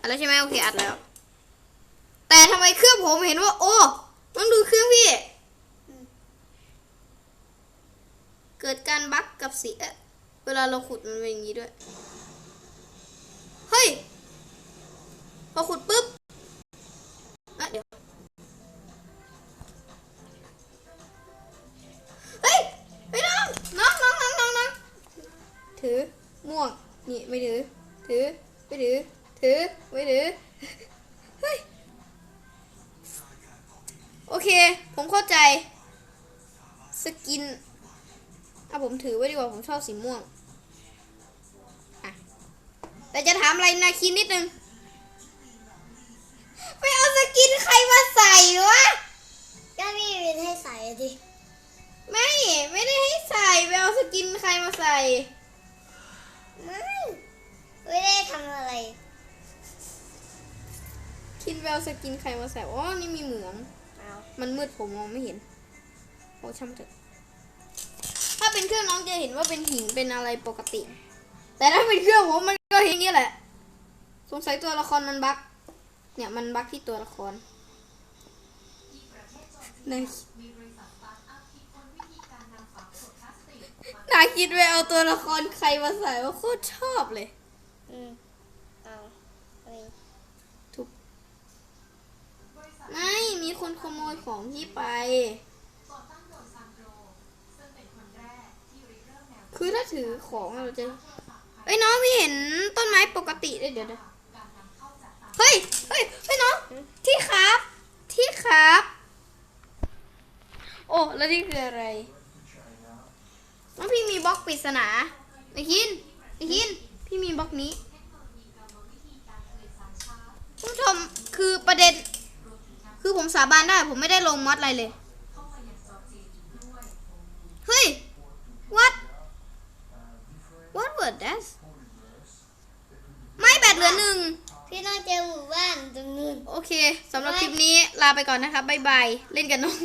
อัดแล้วใช่ไหมโอเคอัดแล้ว แต่ทำไมเครื่องผมเห็นว่า โอ้ต้องดูเครื่องพี่ เกิดการบั๊กกับสีเอ๊ะเวลาเราขุดมันเป็นอย่างนี้ด้วย เฮ้ยพอขุดปุ๊บอะเดี๋ยวเฮ้ยไอ้น้องน้องน้องน้องน้องถือม่วง นี่ไม่ถือ ถือ ไม่ถือ ถือ ไม่ถือ เฮ้ย โอเค ผมเข้าใจ สกินเอาผมถือไว้ดีกว่า ผมชอบสีม่วงอะแต่จะถามอะไรนาคินนิดนึง ไปเอาสกินใครมาใส่วะ ก็พี่วินให้ใส่อะดิ ไม่ ไม่ได้ให้ใส่ ไปเอาสกินใครมาใส่ไม่ ไม่ได้ทำอะไร คิดไปเอาสกินใครมาใส่อ๋อนี่มีเหมือง เอามันมืดผมมองไม่เห็นโอ้ช่างเถอะ ถ้าเป็นเครื่องน้องจะเห็นว่าเป็นหินเป็นอะไรปกติ แต่ถ้าเป็นเครื่องผมมันก็เห็นอย่างนี้แหละ สงสัยตัวละครมันบั๊กเนี่ยมันบั๊กที่ตัวละครนายนายคิดไปเอาตัวละครใครมาใส่ว่าโคตรชอบเลย อืมเอาไปไม่มีคนขโมยของพี่ไป คือถ้าถือของเราจะเอ้ยน้องพี่เห็นต้นไม้ปกติเลยเดี๋ยวเดี๋ยวเฮ้ยเฮ้ยเฮ้ยน้องที่ครับ ที่ครับ โอ้แล้วนี่คืออะไรน้องพี่มีบล็อกปริศนาไอ้คินไอ้คิน พี่มีบล็อกนี้คุณผู้ชมคือประเด็น คือผมสาบานได้ผมไม่ได้ลงมอดอะไรเลย เฮ้ย what what was that ไม่แบตเหลือหนึ่ง พี่ต้องเจอหมู่บ้านตรงนู้นโอเคสำหรับคลิปนี้ลาไปก่อนนะครับบ๊ายบาย เล่นกันน้อง